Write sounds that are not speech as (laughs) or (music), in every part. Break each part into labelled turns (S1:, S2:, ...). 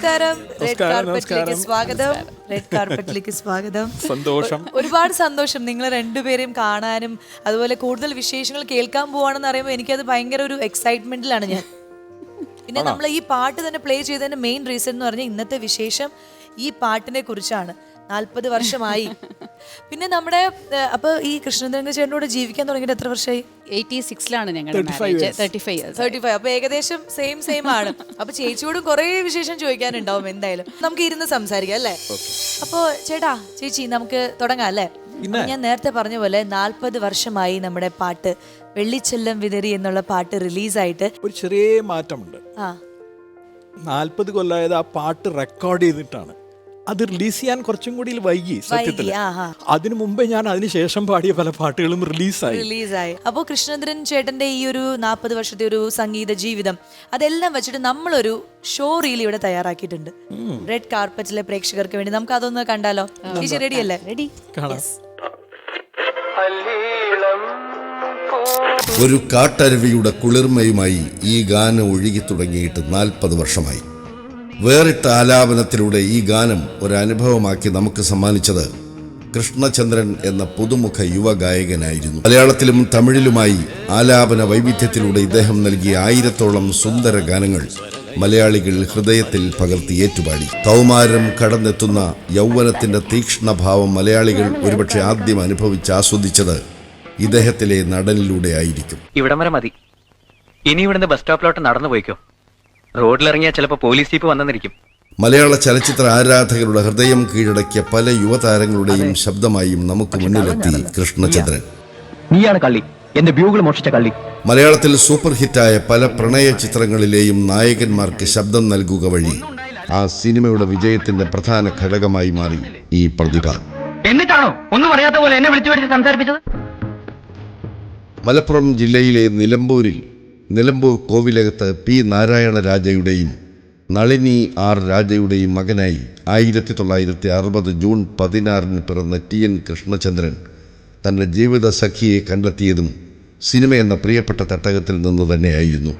S1: നമസ്കാരം. റെഡ് കാർപ്പറ്റിലേക്ക് സ്വാഗതം. റെഡ് കാർപ്പറ്റിലേക്ക് സ്വാഗതം.
S2: സന്തോഷം.
S1: ഒരുപാട് സന്തോഷം. നിങ്ങൾ രണ്ടുപേരെയും കാണാനും അതുപോലെ കൂടുതൽ വിശേഷങ്ങൾ കേൾക്കാൻ പോവാണെന്ന് അറിയുമ്പോൾ എനിക്കത് ഭയങ്കര ഒരു എക്സൈറ്റ്മെന്റിലാണ് ഞാൻ. പിന്നെ നമ്മൾ ഈ പാട്ട് തന്നെ പ്ലേ ചെയ്തതിന്റെ മെയിൻ റീസൺ എന്ന് പറഞ്ഞാൽ ഇന്നത്തെ വിശേഷം ഈ പാട്ടിനെ കുറിച്ചാണ്. നാൽപ്പത് വർഷമായി. പിന്നെ നമ്മുടെ അപ്പോൾ അപ്പൊ ഈ കൃഷ്ണചന്ദ്രൻ ചേട്ടനോട് ജീവിക്കാൻ തുടങ്ങിയിട്ട് എത്ര വർഷമായി
S3: എയ്റ്റി സിക്സിലാണ് ഞങ്ങളുടെ marriage thirty five years
S1: thirty five അപ്പൊ ഏകദേശം സെയിം സെയിം ആണ്. അപ്പൊ ചേച്ചിയോടും കുറെ വിശേഷം ചോദിക്കാനുണ്ടാവും എന്തായാലും. നമുക്ക് ഇരുന്ന് സംസാരിക്കാം അല്ലേ? അപ്പോ ചേട്ടാ ചേച്ചി നമുക്ക് തുടങ്ങാം അല്ലേ? ഞാൻ നേരത്തെ പറഞ്ഞ പോലെ നാൽപ്പത് വർഷമായി നമ്മുടെ പാട്ട് വെള്ളിച്ചെല്ലം വിതറി എന്നുള്ള പാട്ട് റിലീസായിട്ട്.
S2: ഒരു ചെറിയ മാറ്റമുണ്ട്.
S1: ആ.
S2: നാൽപ്പത് കൊല്ലായത് ആ പാട്ട് റെക്കോർഡ് ചെയ്തിട്ടാണ്. അത് റിലീസ് ചെയ്യാൻ കുറച്ചും കൂടി വൈകി സത്യത്തിൽ. അതിനു മുമ്പേ ഞാൻ അതിനുശേഷം പാടിയ പല പാട്ടുകളും റിലീസായി
S1: റിലീസായി അപ്പോൾ കൃഷ്ണേന്ദ്രൻ ചേട്ടന്റെ ഈ ഒരു നാൽപ്പത് വർഷത്തെ ഒരു സംഗീത ജീവിതം അതെല്ലാം വെച്ചിട്ട് നമ്മളൊരു ഷോ റീൽ ഇവിടെ തയ്യാറാക്കിയിട്ടുണ്ട്. റെഡ് കാർപ്പറ്റിലെ പ്രേക്ഷകർക്ക് വേണ്ടി. നമുക്ക് അതൊന്ന് കണ്ടാലോ? ചേച്ചി റെഡി അല്ലേ?
S3: റെഡി
S2: കാണാം.
S4: ഒരു കാട്ടരുവിയുടെ കുളിർമയുമായി ഈ ഗാനം ഒഴുകി തുടങ്ങിയിട്ട് നാൽപ്പത് വർഷമായി. വേറിട്ട ആലാപനത്തിലൂടെ ഈ ഗാനം ഒരനുഭവമാക്കി നമുക്ക് സമ്മാനിച്ചത് കൃഷ്ണചന്ദ്രൻ എന്ന പുതുമുഖ യുവ ഗായകനായിരുന്നു മലയാളത്തിലും തമിഴിലുമായി ആലാപന വൈവിധ്യത്തിലൂടെ ഇദ്ദേഹം നൽകിയ ആയിരത്തോളം സുന്ദര ഗാനങ്ങൾ മലയാളികൾ ഹൃദയത്തിൽ പകർത്തി ഏറ്റുപാടി. കൗമാരം കടന്നെത്തുന്ന യൗവനത്തിന്റെ തീക്ഷ്ണഭാവം മലയാളികൾ ഒരുപക്ഷെ ആദ്യം അനുഭവിച്ച് ആസ്വദിച്ചത് ഇദ്ദേഹത്തിലെ നടനിലൂടെ ആയിരിക്കും.
S5: ഇവിടം വരെ മതി. ഇനി ഇവിടുന്ന് ബസ് സ്റ്റോപ്പിലോട്ട് നടന്നു പോയിക്കോ. റോഡിലിറങ്ങിയാൽ ചിലപ്പോൾ പോലീസ് ജീപ്പ് വന്നെന്നിരിക്കും.
S4: മലയാള ചലച്ചിത്ര ആരാധകരുടെ ഹൃദയം കീഴടക്കിയ പല യുവതാരങ്ങളുടെയും ശബ്ദമായും നമുക്ക് മുന്നിലെത്തി കൃഷ്ണചന്ദ്രൻ.
S5: നീയാണ് കള്ളി. എന്റെ ബ്യൂഗിൾ മോഷിച്ച കള്ളി.
S4: മലയാളത്തിൽ സൂപ്പർ ഹിറ്റായ പല പ്രണയ ചിത്രങ്ങളിലെയും നായകന്മാർക്ക് ശബ്ദം നൽകുക വഴി ആ സിനിമയുടെ വിജയത്തിന്റെ പ്രധാന ഘടകമായി മാറി ഈ പ്രതിഭ.
S5: എന്നിട്ടാണോ? ഒന്നും അറിയാത്ത പോലെ എന്നെ വിളിച്ചു സംസാരിപ്പിച്ചത്?
S4: മലപ്പുറം ജില്ലയിലെ നിലമ്പൂരിൽ നിലമ്പൂർ കോവിലകത്ത് പി നാരായണ രാജയുടെയും നളിനി ആർ രാജയുടെയും മകനായി ആയിരത്തി തൊള്ളായിരത്തി അറുപത് ജൂൺ പതിനാറിന് പിറന്ന ടി എൻ കൃഷ്ണചന്ദ്രൻ തന്റെ ജീവിത സഖിയെ കണ്ടെത്തിയതും സിനിമ എന്ന പ്രിയപ്പെട്ട തട്ടകത്തിൽ നിന്ന് തന്നെയായിരുന്നു.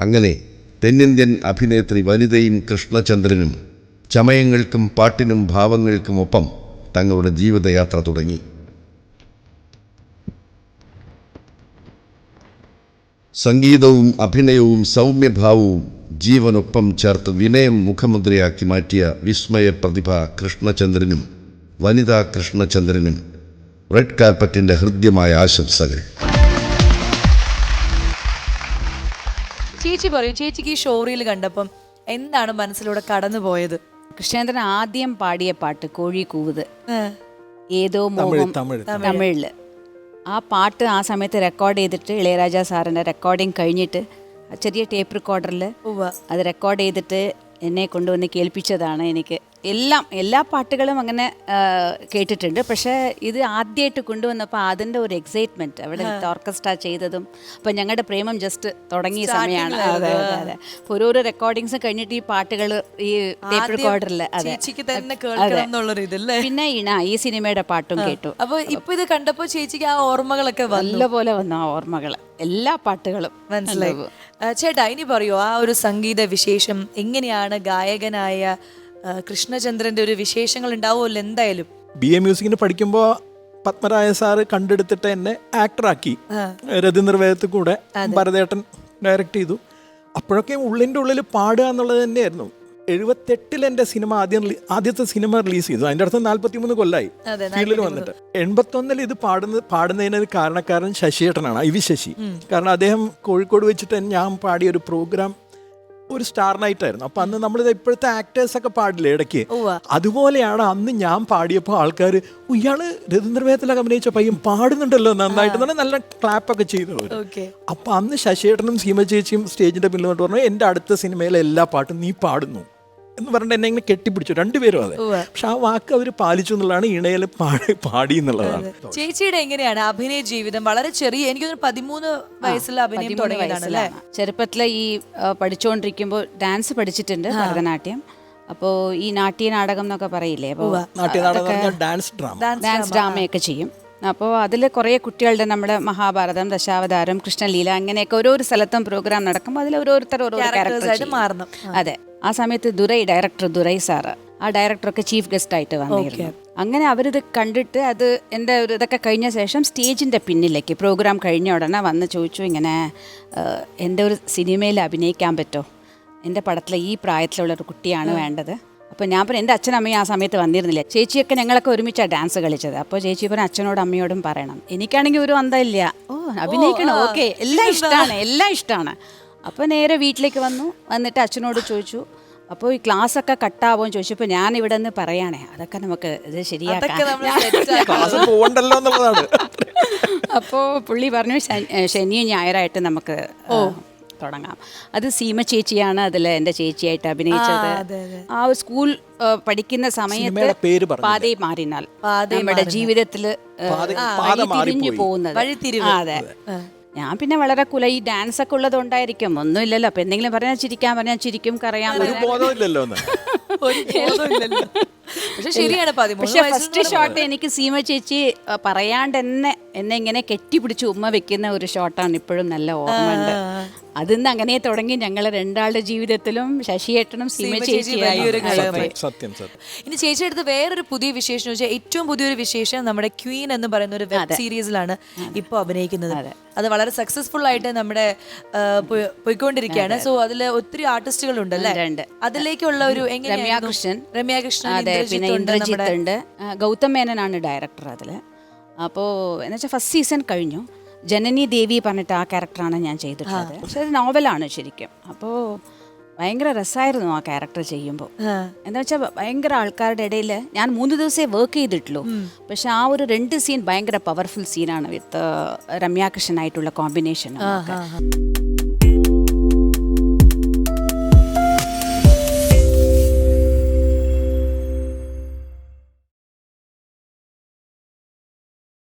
S4: അങ്ങനെ തെന്നിന്ത്യൻ അഭിനേത്രി വനിതയും കൃഷ്ണചന്ദ്രനും ചമയങ്ങൾക്കും പാട്ടിനും ഭാവങ്ങൾക്കുമൊപ്പം തങ്ങളുടെ ജീവിതയാത്ര തുടങ്ങി. സംഗീതവും അഭിനയവും സൗമ്യഭാവവും ജീവനൊപ്പം ചേർത്ത് വിനയം മുഖമുദ്രയാക്കി മാറ്റിയ വിസ്മയ പ്രതിഭ കൃഷ്ണചന്ദ്രനും വനിതാ കൃഷ്ണചന്ദ്രനും റെഡ് കാർപ്പറ്റിന്റെ ഹൃദ്യമായ ആശംസകൾ.
S1: ചേച്ചി പറയും ചേച്ചിക്ക് ഈ ഷോറിയിൽ കണ്ടപ്പം എന്താണ് മനസ്സിലൂടെ കടന്നു പോയത്?
S3: കൃഷ്ണേന്ദ്രൻ ആദ്യം പാടിയ പാട്ട് കോഴി കൂവുത് ഏതോ മോഹം
S2: തമിഴ്.
S3: തമിഴിൽ. ആ പാട്ട് ആ സമയത്ത് റെക്കോർഡ് ചെയ്തിട്ട് ഇളയരാജ സാറിന്റെ റെക്കോർഡിങ് കഴിഞ്ഞിട്ട് ചെറിയ ടേപ്പ് റെക്കോർഡറിൽ. അത് റെക്കോർഡ് ചെയ്തിട്ട് എന്നെ കൊണ്ടുവന്ന് കേൾപ്പിച്ചതാണ് എനിക്ക് എല്ലാം എല്ലാ പാട്ടുകളും അങ്ങനെ കേട്ടിട്ടുണ്ട്. പക്ഷേ ഇത് ആദ്യമായിട്ട് കൊണ്ടുവന്നപ്പോൾ അതിന്റെ ഒരു എക്സൈറ്റ്മെന്റ് അവിടെ ഓർക്കസ്ട്ര ചെയ്തതും അപ്പം ഞങ്ങളുടെ പ്രേമം ജസ്റ്റ് തുടങ്ങിയ സമയമാണ് അതെ അതെ ഓരോരോ റെക്കോർഡിങ്സ് കഴിഞ്ഞിട്ട് ഈ പാട്ടുകൾ ഈ ടേപ്പ് റെക്കോർഡറിൽ അതെ. പിന്നെ ഇണ ഈ സിനിമയുടെ പാട്ടും കേട്ടു.
S1: അപ്പോൾ ഇപ്പോൾ ഇത് കണ്ടപ്പോൾ ചേച്ചിക്ക് ആ ഓർമ്മകളൊക്കെ
S3: നല്ലപോലെ വന്നു ആ ഓർമ്മകൾ എല്ലാ പാട്ടുകളും
S1: മനസ്സിലായി. ചേട്ടാ ഇനി പറയോ ആ ഒരു സംഗീത വിശേഷം എങ്ങനെയാണ് ഗായകനായ കൃഷ്ണചന്ദ്രന്റെ ഒരു വിശേഷങ്ങൾ ഉണ്ടാവുമല്ലോ എന്തായാലും?
S2: ബി എ മ്യൂസിക്കിന് പഠിക്കുമ്പോൾ പത്മരായ സാറ് കണ്ടെടുത്തിട്ട് എന്നെ ആക്ടറാക്കി രതിനിർവേദത്തിൽ കൂടെ ഭരതേട്ടൻ ഡയറക്റ്റ് ചെയ്തു. അപ്പോഴൊക്കെ ഉള്ളിന്റെ ഉള്ളിൽ പാടുക എന്നുള്ളത് തന്നെയായിരുന്നു. എഴുപത്തെട്ടിൽ എന്റെ സിനിമ ആദ്യം ആദ്യത്തെ സിനിമ റിലീസ് ചെയ്തു. അതിന്റെ അടുത്ത് നാല്പത്തിമൂന്ന് കൊല്ലായി. ഫീൽഡിൽ വന്നിട്ട്. എൺപത്തൊന്നിൽ ഇത് പാടുന്ന പാടുന്നതിന് ഒരു കാരണക്കാരൻ ശശിയേട്ടനാണ്. I V Sasi. കാരണം അദ്ദേഹം കോഴിക്കോട് വെച്ചിട്ട് ഞാൻ പാടിയ ഒരു പ്രോഗ്രാം ഒരു സ്റ്റാർ നൈറ്റ് ആയിരുന്നു. അപ്പൊ അന്ന് നമ്മളിത് ഇപ്പോഴത്തെ ആക്ടേഴ്സ് ഒക്കെ പാടില്ലേ ഇടയ്ക്ക്? അതുപോലെയാണ് അന്ന് ഞാൻ പാടിയപ്പോൾ ആൾക്കാർ ഇയാൾ രവീന്ദ്രവേദത്തിലൊക്കെ അഭിനയിച്ച പയ്യൻ പാടുന്നുണ്ടല്ലോ നന്നായിട്ട് എന്ന് നല്ല ക്ലാപ്പ് ഒക്കെ ചെയ്തു അപ്പൊ അന്ന് ശശിയേട്ടനും സീമ ചേച്ചിയും സ്റ്റേജിന്റെ പിന്നിൽ പറഞ്ഞു എന്റെ അടുത്ത സിനിമയിലെ എല്ലാ പാട്ടും നീ പാടുന്നു. എന്ന് പറഞ്ഞിട്ട് എന്നെ ഇങ്ങനെ കെട്ടിപ്പിടിച്ചു. രണ്ടുപേരും അതെ. പക്ഷെ ആ വാക്ക് അവർ പാലിച്ചു എന്നുള്ളതാണ് ഇണയിൽ പാടി പാടി എന്നുള്ളതാണ്.
S1: ചേച്ചിയുടെ എങ്ങനെയാണ് അഭിനയ ജീവിതം? വളരെ ചെറിയ എനിക്ക് തോന്നുന്നു പതിമൂന്ന് വയസ്സിൽ അഭിനയം
S3: പതിമൂന്ന്
S1: തുടങ്ങിയതാണ് അല്ലേ?
S3: ചെറുപ്പത്തിലെ ഈ പഠിച്ചുകൊണ്ടിരിക്കുമ്പോൾ ഡാൻസ് പഠിച്ചിട്ടുണ്ട് ഭരതനാട്യം. അപ്പോ ഈ നാട്യ നാടകം എന്നൊക്കെ പറയില്ലേ? അപ്പോൾ
S2: നാട്യനാടകം എന്ന് പറഞ്ഞാൽ ഡാൻസ് ഡ്രാമ.
S3: ഡാൻസ് ഡ്രാമയൊക്കെ ചെയ്യും. അപ്പോൾ അതിൽ കുറേ കുട്ടികളുടെ നമ്മുടെ മഹാഭാരതം ദശാവതാരം കൃഷ്ണലീല അങ്ങനെയൊക്കെ ഓരോരോ സ്ഥലത്തും പ്രോഗ്രാം നടക്കുമ്പോൾ അതിൽ ഓരോരുത്തർ ഓരോ
S1: മാറുന്നു.
S3: അതെ. ആ സമയത്ത് ദുരൈ ഡയറക്ടർ ദുരൈ സാറ് ആ ഡയറക്ടറൊക്കെ ചീഫ് ഗസ്റ്റ് ആയിട്ട് വന്നിരുന്നു. അങ്ങനെ അവരിത് കണ്ടിട്ട് അത് എന്റെ ഒരു ഇതൊക്കെ കഴിഞ്ഞ ശേഷം സ്റ്റേജിന്റെ പിന്നിലേക്ക് പ്രോഗ്രാം കഴിഞ്ഞ ഉടനെ വന്ന് ചോദിച്ചു ഇങ്ങനെ "ഏഹ്, എന്റെ ഒരു സിനിമയിൽ അഭിനയിക്കാൻ പറ്റുമോ എന്റെ പടത്തിലെ ഈ പ്രായത്തിലുള്ള ഒരു കുട്ടിയാണ് വേണ്ടത്. അപ്പോൾ ഞാൻ പറഞ്ഞു എന്റെ അച്ഛനും അമ്മയും ആ സമയത്ത് വന്നിരുന്നില്ല. ചേച്ചിയൊക്കെ ഞങ്ങളൊക്കെ ഒരുമിച്ചാണ് ഡാൻസ് കളിച്ചത്. അപ്പോൾ ചേച്ചി പറഞ്ഞു അച്ഛനോടും അമ്മയോടും പറയണം. എനിക്കാണെങ്കിൽ ഒരു അന്തമില്ല. ഓ അഭിനയിക്കണം? ഓക്കെ എല്ലാം ഇഷ്ടമാണ് എല്ലാം ഇഷ്ടമാണ് അപ്പോൾ നേരെ വീട്ടിലേക്ക് വന്നു. വന്നിട്ട് അച്ഛനോട് ചോദിച്ചു. അപ്പോൾ ഈ ക്ലാസ് ഒക്കെ കട്ടാവോ എന്ന് ചോദിച്ചപ്പോൾ ഞാൻ ഇവിടെ നിന്ന് പറയാണേ അതൊക്കെ നമുക്ക് ഇത്
S1: അതൊക്കെ നമ്മൾ
S3: ശരിയാക്കാം അപ്പോൾ പുള്ളി പറഞ്ഞു ശനി- ശനിയും ഞായറായിട്ട് നമുക്ക് തുടങ്ങാം. അത് സീമ ചേച്ചിയാണ് അതിൽ എന്റെ ചേച്ചിയായിട്ട് അഭിനയിച്ചത്.
S1: ആ, അതെ, അതെ.
S3: ആ സ്കൂൾ പഠിക്കുന്ന സമയത്ത്
S2: പേര്
S3: മാറിനാൽ. നമ്മുടെ ജീവിതത്തിൽ
S2: തിരിഞ്ഞു.
S3: പോകുന്നത്. അതെ. ഞാൻ പിന്നെ വളരെ കുല ഈ ഡാൻസ് ഒക്കെ ഉള്ളത് ഉണ്ടായിരിക്കും ഒന്നുമില്ലല്ലോ. അപ്പൊ എന്തെങ്കിലും പറഞ്ഞാൽ ചിരിക്കാൻ പറഞ്ഞാൽ ചിരിക്കും കറിയാൻ (laughs)
S1: ശരിയാണ്
S3: പക്ഷെ ഫസ്റ്റ് ഷോട്ട് എനിക്ക് സീമ ചേച്ചി പറയാണ്ട് എന്നെ എന്നെ ഇങ്ങനെ കെട്ടിപ്പിടിച്ച് ഉമ്മ വെക്കുന്ന ഒരു ഷോട്ടാണ് ഇപ്പോഴും നല്ല ഓർമ്മയുണ്ട്. അതിന്ന് അങ്ങനെ തുടങ്ങി ഞങ്ങൾ രണ്ടാളുടെ ജീവിതത്തിലും ശശിയേട്ടനും സീമ
S1: സീമ ചേച്ചി
S3: ചേച്ചി
S1: വലിയൊരു ഘടകമായി.
S2: സത്യം സത്യം
S1: ഇനി ചേച്ചി അടുത്ത് വേറൊരു പുതിയ വിശേഷം വെച്ചാൽ ഏറ്റവും പുതിയൊരു വിശേഷം നമ്മുടെ ക്വീൻ എന്ന് പറയുന്ന ഒരു വെബ് സീരീസിലാണ് ഇപ്പോൾ അഭിനയിക്കുന്നത്. അത്. വളരെ സക്സസ്ഫുൾ ആയിട്ട് നമ്മുടെ പോയിക്കൊണ്ടിരിക്കുകയാണ്. സോ അതിൽ ഒത്തിരി ആർട്ടിസ്റ്റുകൾ ഉണ്ട് അല്ലേ. അതിലേക്കുള്ള ഒരു?
S3: രമ്യാകൃഷ്ണൻ.
S1: രമ്യാകൃഷ്ണൻ
S3: അതെ
S1: ഇന്ദ്രജിത്ത്
S3: പിന്നെ ഇന്ദ്രജിത്ത്
S1: നമ്മുടെ-
S3: ഉണ്ട്. ഗൗതം മേനനാണ് ഡയറക്ടർ അതിൽ അപ്പോൾ എന്ന് വെച്ചാൽ ഫസ്റ്റ് സീസൺ കഴിഞ്ഞു. ജനനി ദേവി പറഞ്ഞിട്ട് ആ ക്യാരക്ടറാണ് ഞാൻ ചെയ്തിട്ടുള്ളത്. പക്ഷെ അത് നോവലാണ് ശരിക്കും. അപ്പോൾ ഭയങ്കര രസമായിരുന്നു ആ ക്യാരക്ടർ ചെയ്യുമ്പോൾ. എന്താ വെച്ചാൽ ഭയങ്കര ആൾക്കാരുടെ ഇടയിൽ ഞാൻ മൂന്ന് ദിവസമേ വർക്ക് ചെയ്തിട്ടുള്ളൂ. പക്ഷെ ആ ഒരു രണ്ട് സീൻ ഭയങ്കര പവർഫുൾ സീനാണ് വിത്ത് രമ്യാകൃഷ്ണനായിട്ടുള്ള കോമ്പിനേഷൻ.